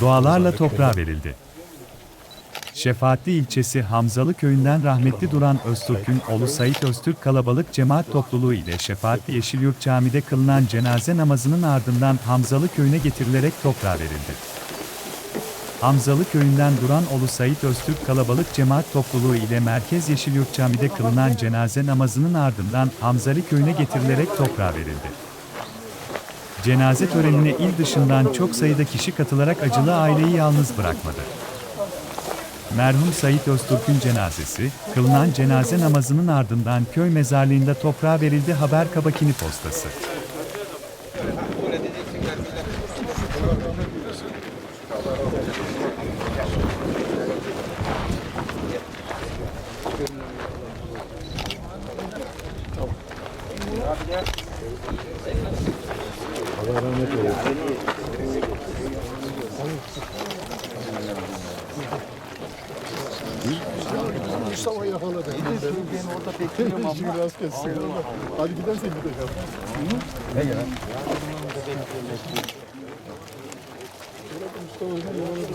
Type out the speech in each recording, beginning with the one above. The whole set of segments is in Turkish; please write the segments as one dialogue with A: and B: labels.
A: Dualarla toprağa verildi. Şefaatli ilçesi Hamzalı köyünden rahmetli Duran Öztürk'ün oğlu Sait Öztürk kalabalık cemaat topluluğu ile Şefaatli Yeşilyurt Camii'de kılınan cenaze namazının ardından Hamzalı köyüne getirilerek toprağa verildi. Hamzalı köyünden Duran oğlu Sait Öztürk kalabalık cemaat topluluğu ile Merkez Yeşilyurt Camii'de kılınan cenaze namazının ardından Hamzalı köyüne getirilerek toprağa verildi. Cenaze törenine il dışından çok sayıda kişi katılarak acılı aileyi yalnız bırakmadı. Merhum Sait Öztürk'ün cenazesi, kılınan cenaze namazının ardından köy mezarlığında toprağa verildi haber kabakini postası.
B: Mustafa yakaladı. Ben orada bekliyorum ama. rast gelsin. Hadi gidersen gidelim. Ne ya? Mustafa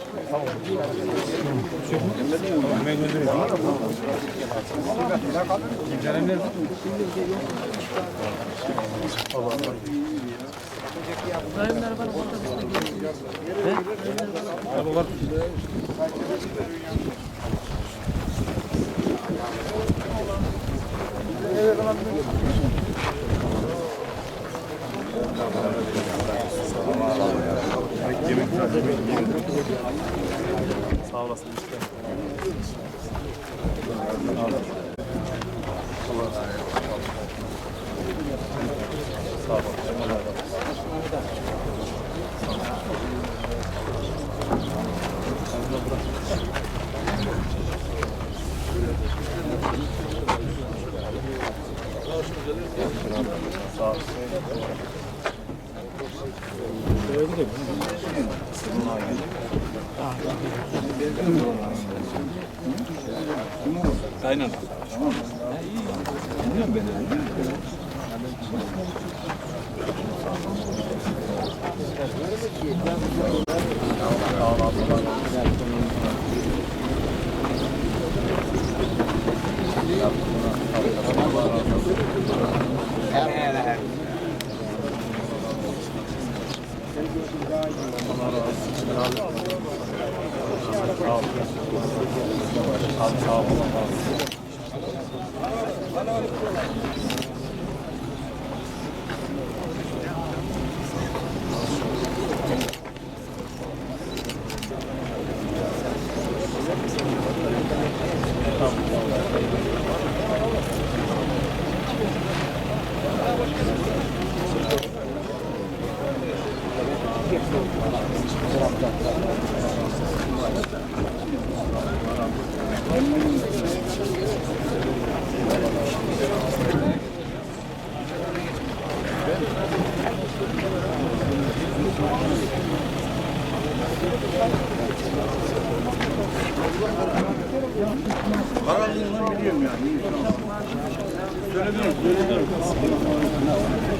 B: Evet, anladım yakaladı.
C: Allah rahmet eylesin. Hoş geldin. Ben görüyorum. 結構、ドラムだったり、Başka şey.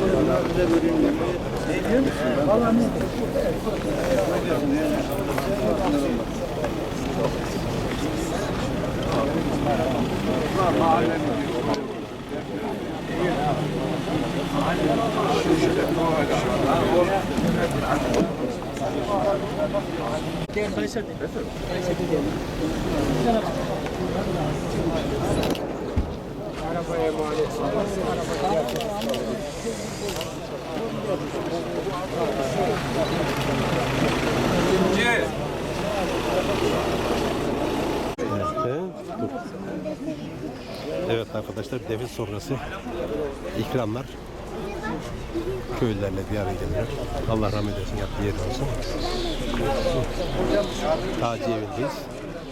B: Hocam ben oraya gidiyorum. Gel Kayseri. Kayseri diyelim. Arabaya emanet.
D: Evet arkadaşlar devir sonrası ikramlar köylülerle bir araya geliyor. Allah rahmet eylesin yaptığı yer olsun. Taci evindeyiz.